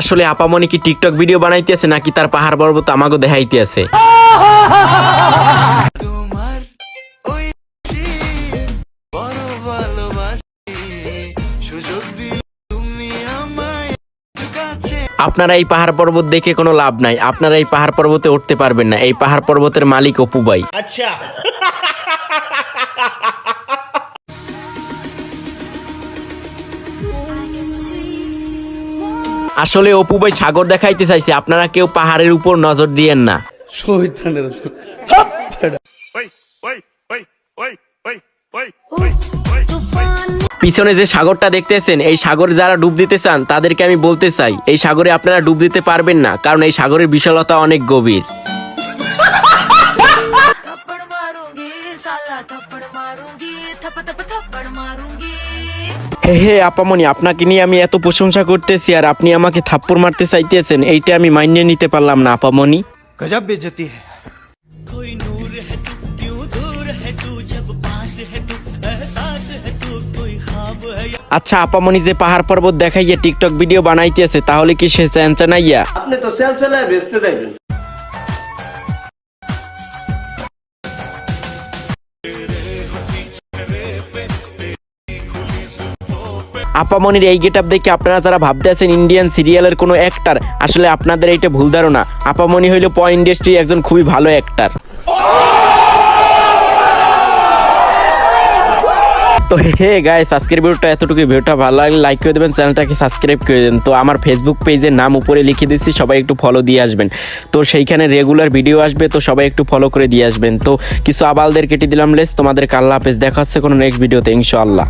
আসলে আপামনি কি TikTok video বানাইতেছে নাকি তার পাহাড় পর্বত আমাকে দেখাইতেছে? বড় ভালোবাসি সুযোগ দিল তুমি আমায় কাছে আপনারা এই পাহাড় পর্বত দেখে কোনো লাভ নাই। আপনারা এই পাহাড় পর্বতে উঠতে পারবেন না। এই পাহাড় পর্বতের মালিক অপু ভাই। আসলে অপু ভাই সাগর দেখাইতে চাইছে আপনারা কেউ পাহাড়ের উপর নজর দিয়েন না পিছনে যে সাগরটা দেখতেছেন এই সাগরে যারা ডুব দিতে চান তাদেরকে আমি বলতে চাই এই সাগরে আপনারা ডুব দিতে পারবেন না কারণ এই সাগরের বিশালতা অনেক গভীর थप्पड़ मारूंगी साला थप्पड़ मारूंगी थप थप थप्पड़ मारूंगी হে হে আপামনি আপনাকে নিয়ে আমি এত প্রশংসা করতেছি আর আপনি আমাকে থাপ্পড় মারতে চাইতেছেন এইটা আমি মাইনে নিতে পারলাম না আপামনি। গজব বেজতি है আচ্ছা আপামনি যে পাহাড় পর্বত দেখাইয়া টিকটক ভিডিও বানাইতেছে তাহলে কি সে চ্যানচানাইয়া আপনি তো সেল সেলায় বেচতে যাইবেন। আপামনির এই গেট আপ দেখে আপনারা যারা ভাবতে আছেন ইন্ডিয়ান সিরিয়ালের কোনো অ্যাক্টার আসলে আপনাদের এইটা ভুল ধারণা। আপামনি হইল প ইন্ডাস্ট্রি একজন খুবই ভালো অ্যাক্টার তো হে গাইস আজকের ভিডিওটা এতটুকু ভিডিওটা ভালো লাগলে লাইক করে দেবেন, চ্যানেলটাকে সাবস্ক্রাইব করে দেবেন। তো আমার ফেসবুক পেজের নাম উপরে লিখে দিচ্ছি সবাই একটু ফলো দিয়ে আসবেন। তো সেইখানে রেগুলার ভিডিও আসবে, তো সবাই একটু ফলো করে দিয়ে আসবেন। তো কিছু আবালদের কেটে দিলাম লেস তোমাদের কাল্লা হাফেজ, দেখা হচ্ছে কোনো নেক্সট ভিডিওতে ইনশাআল্লাহ।